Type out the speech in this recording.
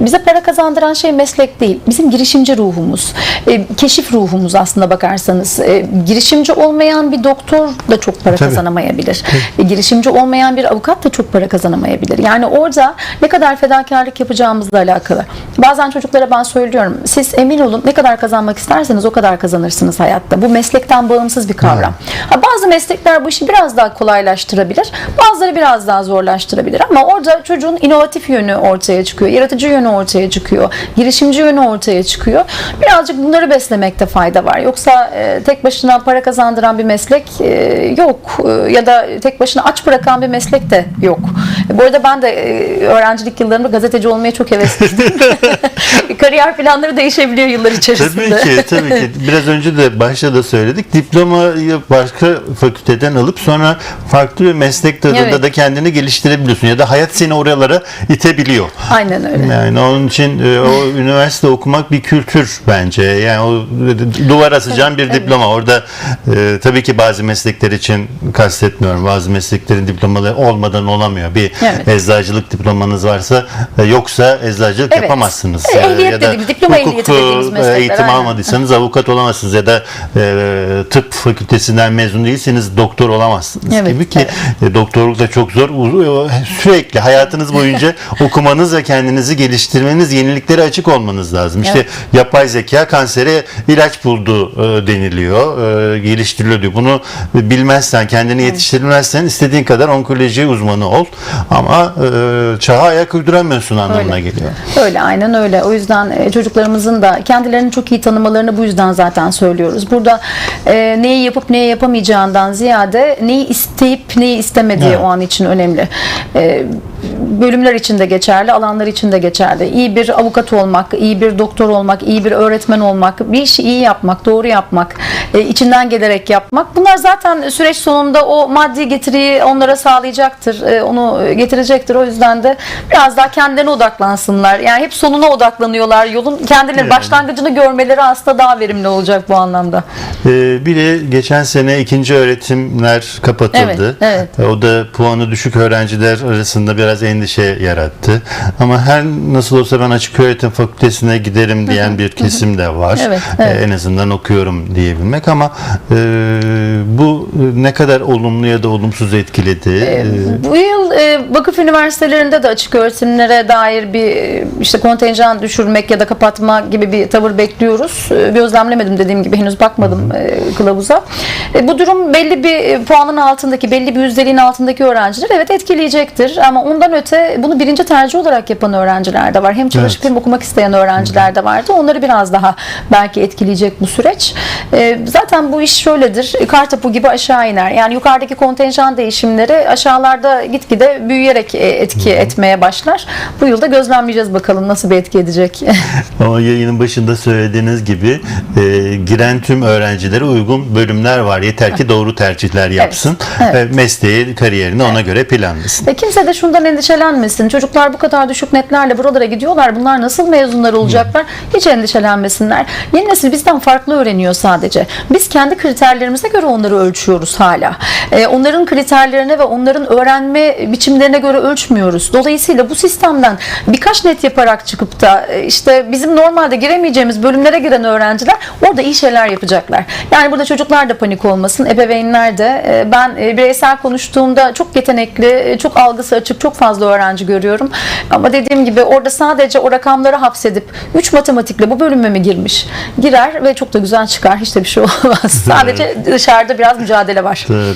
Bize para kazandıran şey meslek değil. Bizim girişimci ruhumuz, e, keşif ruhumuz aslında bakarsanız. E, girişimci olmayan bir doktor da çok para Tabii. kazanamayabilir. E, girişimci olmayan bir avukat da çok para kazanamayabilir. Yani orada ne kadar fedakarlık yapacağımızla alakalı. Bazen çocuklara ben söylüyorum. Siz emin olun ne kadar kazanmak isterseniz o kadar kazanırsınız hayatta. Bu meslekten bağımsız bir kavram. Ha, bazı meslekler bu işi biraz daha kolaylaştırabilir. Bazıları biraz daha zorlaştırabilir. Ama orada çocuğun inovatif yönü ortaya çıkıyor. Yaratıcı yönü ortaya çıkıyor. Girişimci yönü ortaya çıkıyor. Birazcık bunları beslemekte fayda var. Yoksa e, tek başına para kazandıran bir meslek e, yok. E, ya da tek başına aç bırakan bir meslek de yok. E, bu arada ben de e, öğrencilik yıllarımda gazeteci olmaya çok hevesliydim. Kariyer planları değişebiliyor yıllar içerisinde. Tabii ki, tabii ki. Biraz önce de başta da söyledik. Diplomayı başka fakülteden alıp sonra farklı bir meslek dalında Evet. da kendini geliştirebiliyorsun. Ya da hayat seni oralara itebiliyor. Aynen öyle. Yani onun için e, o üniversite okumak bir kültür bence. Yani o duvar asacağın bir diploma. Orada e, tabii ki bazı meslekler için kastetmiyorum. Bazı mesleklerin diplomaları olmadan olamıyor. Bir Evet. eczacılık diplomanız varsa e, yoksa eczacılık Evet. yapamazsınız. E, E, ehliyet ya da dediğimiz, diploma hukuk, dediğimiz e, meslekler, eğitim aynen. almadıysanız avukat olamazsınız ya da e, tıp fakültesinden mezun değilseniz doktor olamazsınız Evet, gibi ki e, doktorluk da çok zor. Sürekli hayatınız boyunca okumanız ve kendinizi geliştirmeniz, yeniliklere açık olmanız lazım. İşte Evet. yapay zeka kansere ilaç buldu e, deniliyor, e, geliştiriliyor diyor. Bunu bilmezsen, kendini yetiştirmezsen istediğin kadar onkoloji uzmanı ol ama e, çağa ayak uyduramıyorsun anlamına Öyle. geliyor. Öyle aynen öyle. O yüzden çocuklarımızın da kendilerini çok iyi tanımalarını bu yüzden zaten söylüyoruz. Burada neyi yapıp neyi yapamayacağından ziyade neyi isteyip neyi istemediği Evet. o an için önemli. Bölümler için de geçerli, alanlar için de geçerli. İyi bir avukat olmak, iyi bir doktor olmak, iyi bir öğretmen olmak, bir işi iyi yapmak, doğru yapmak, e, içinden gelerek yapmak. Bunlar zaten süreç sonunda o maddi getiriyi onlara sağlayacaktır. e, onu getirecektir. O yüzden de biraz daha kendilerine odaklansınlar. Yani hep sonuna odaklanıyorlar. Yolun kendileri Yani. başlangıcını görmeleri aslında daha verimli olacak bu anlamda. Ee, bir de geçen sene ikinci öğretimler kapatıldı. Evet, Ee, O da puanı düşük öğrenciler arasında biraz endişe yarattı. Ama her nasıl olsa ben açık öğretim fakültesine giderim diyen bir kesim de var. Evet, Ee, evet. En azından okuyorum diyebilmek ama e, bu ne kadar olumlu ya da olumsuz etkiledi? Ee, Bu yıl e, vakıf üniversitelerinde de açık öğretimlere dair bir e, işte kontenjan düşürmek ya da kapatma gibi bir tavır bekliyoruz. E, Gözlemlemedim dediğim gibi henüz bakmadım e, kılavuza. E, Bu durum belli bir e, puanın altındaki, belli bir yüzdeliğin altındaki öğrenciler evet etkileyecektir. Ama ondan öte bunu birinci tercih olarak yapan öğrenciler de var. Hem çalışıp Evet. hem okumak isteyen öğrenciler de vardı. Onları biraz daha belki etkileyecek bu süreç. E, Zaten bu iş şöyledir. Kar topu gibi aşağı iner. Yani yukarıdaki kontenjan değişimleri aşağılarda gitgide büyüyerek e, etki etmeye başlar. Bu yılda gözlemleyeceğiz bakalım nasıl bir etki edecek. Ama yayının başında söylediğiniz gibi e, giren tüm öğrencilere uygun bölümler var. Yeter ki doğru tercihler yapsın. Evet. ve mesleği, kariyerini ona göre planlasın. Ve kimse de şundan endişelenmesin. Çocuklar bu kadar düşük netlerle buralara gidiyorlar. Bunlar nasıl mezunlar olacaklar? Hiç endişelenmesinler. Yeni nesil bizden farklı öğreniyor sadece. Biz kendi kriterlerimize göre onları ölçüyoruz hala. Ee, onların kriterlerine ve onların öğrenme biçimlerine göre ölçmüyoruz. Dolayısıyla bu sistemden birkaç net yaparak çıkıp da e, işte bizim normalde giremeyeceğimiz bölümlere giren öğrenciler orada iyi şeyler yapacaklar. Yani burada çocuklar da panik olmasın, ebeveynler de. E, Ben e, bireysel konuştuğumda çok yetenekli, e, çok algısı açık, çok fazla öğrenci görüyorum. Ama dediğim gibi orada sadece o rakamları hapsedip 3 matematikle bu bölüme mi girmiş? Girer ve çok da güzel çıkar. Hiç de bir şey olmaz. Sadece dışarıda biraz mücadele var. Evet.